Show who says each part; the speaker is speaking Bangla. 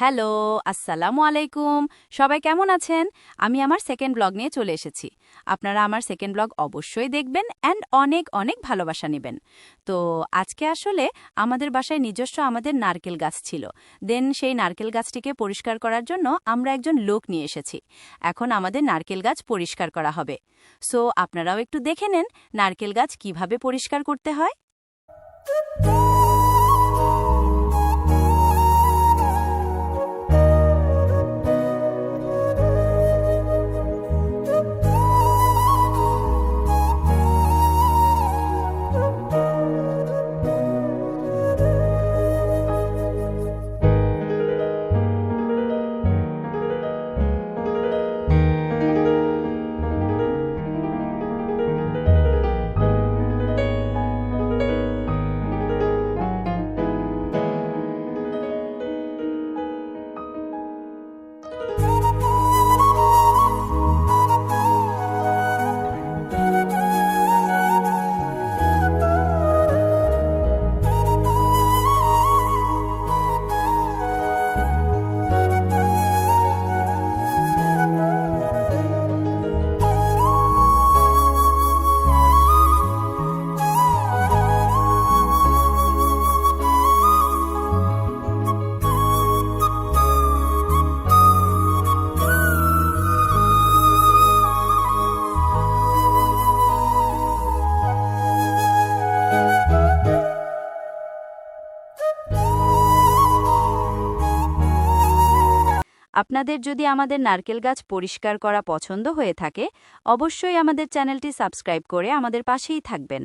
Speaker 1: হ্যালো, আসসালামু আলাইকুম। সবাই কেমন আছেন? আমি আমার সেকেন্ড ব্লগ নিয়ে চলে এসেছি। আপনারা আমার সেকেন্ড ব্লগ অবশ্যই দেখবেন অ্যান্ড অনেক অনেক ভালোবাসা নেবেন। তো আজকে আসলে আমাদের বাসায় নিজস্ব আমাদের নারকেল গাছ ছিল। দেন সেই নারকেল গাছটিকে পরিষ্কার করার জন্য আমরা একজন লোক নিয়ে এসেছি। এখন আমাদের নারকেল গাছ পরিষ্কার করা হবে। সো আপনারাও একটু দেখে নেন নারকেল গাছ কীভাবে পরিষ্কার করতে হয়। আপনাদের যদি আমাদের নারকেল গাছ পরিষ্কার করা পছন্দ হয়ে থাকে, অবশ্যই আমাদের চ্যানেলটি সাবস্ক্রাইব করে আমাদের পাশেই থাকবেন।